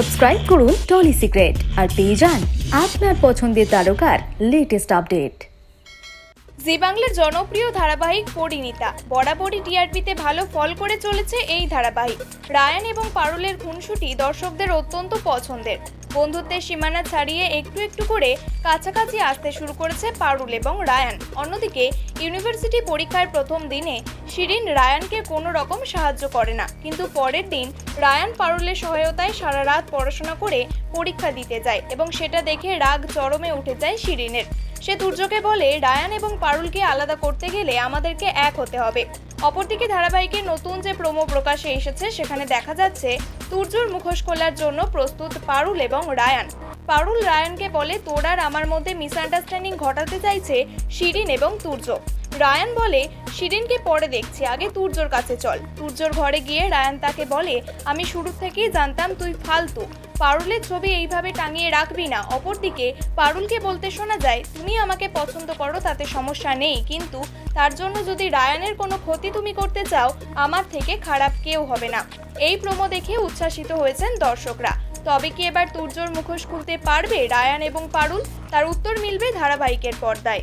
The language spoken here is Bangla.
সাবস্ক্রাইব করুন টলি সিক্রেট আর পেয়ে যান আপনার পছন্দের তারকার লেটেস্ট আপডেট জি বাংলার জনপ্রিয় ধারাবাহিক পরিণীতা। বরাবরই টিআরপিতে ভালো ফল করে চলেছে এই ধারাবাহিক। রায়ান এবং পারুলের খুনসুটি দর্শকদের অত্যন্ত পছন্দের। বন্ধুত্বের সীমানা ছাড়িয়ে একটু একটু করে কাছাকাছি আসতে শুরু করেছে পারুল এবং রায়ান। অন্যদিকে, ইউনিভার্সিটি পরীক্ষার প্রথম দিনে শিরিন রায়ানকে কোনো রকম সাহায্য করে না। কিন্তু পরের দিন রায়ান পারুলের সহায়তায় সারা রাত পড়াশোনা করে পরীক্ষা দিতে যায় এবং সেটা দেখে রাগ চরমে উঠে যায় শিরিনের। সে দুর্যোগে বলে, রায়ান এবং পারুলকে আলাদা করতে গেলে আমাদেরকে এক হতে হবে। অপরদিকে ধারাবাহিকের নতুন যে প্রোমো প্রকাশে এসেছে, সেখানে দেখা যাচ্ছে তুর্যর মুখোশ খোলার জন্য প্রস্তুত পারুল এবং রায়ান। পারুল রায়ানকে বলে, তোর আর আমার মধ্যে মিসআন্ডারস্ট্যান্ডিং ঘটাতে চাইছে শিরিন এবং তুর্য রায়ান বলে, শিরিনকে পরে দেখছি, আগে তুর্যর কাছে চল। তুর্যর ঘরে গিয়ে রায়ান তাকে বলে, আমি শুরু থেকেই জানতাম তুই ফালতু। পারুলের ছবি এইভাবে টাঙিয়ে রাখবি না। অপরদিকে, পারুলকে বলতে শোনা যায়, তুমি আমাকে পছন্দ করো, তাতে সমস্যা নেই। কিন্তু তার জন্য যদি রায়ানের কোনো ক্ষতি তুমি করতে চাও, আমার থেকে খারাপ কেউ হবে না। এই প্রোমো দেখে উচ্ছ্বাসিত হয়েছেন দর্শকরা। তবে কি এবার তুর্যর মুখোশ খুলতে পারবে রায়ান এবং পারুল? তার উত্তর মিলবে ধারাবাহিকের পর্দায়।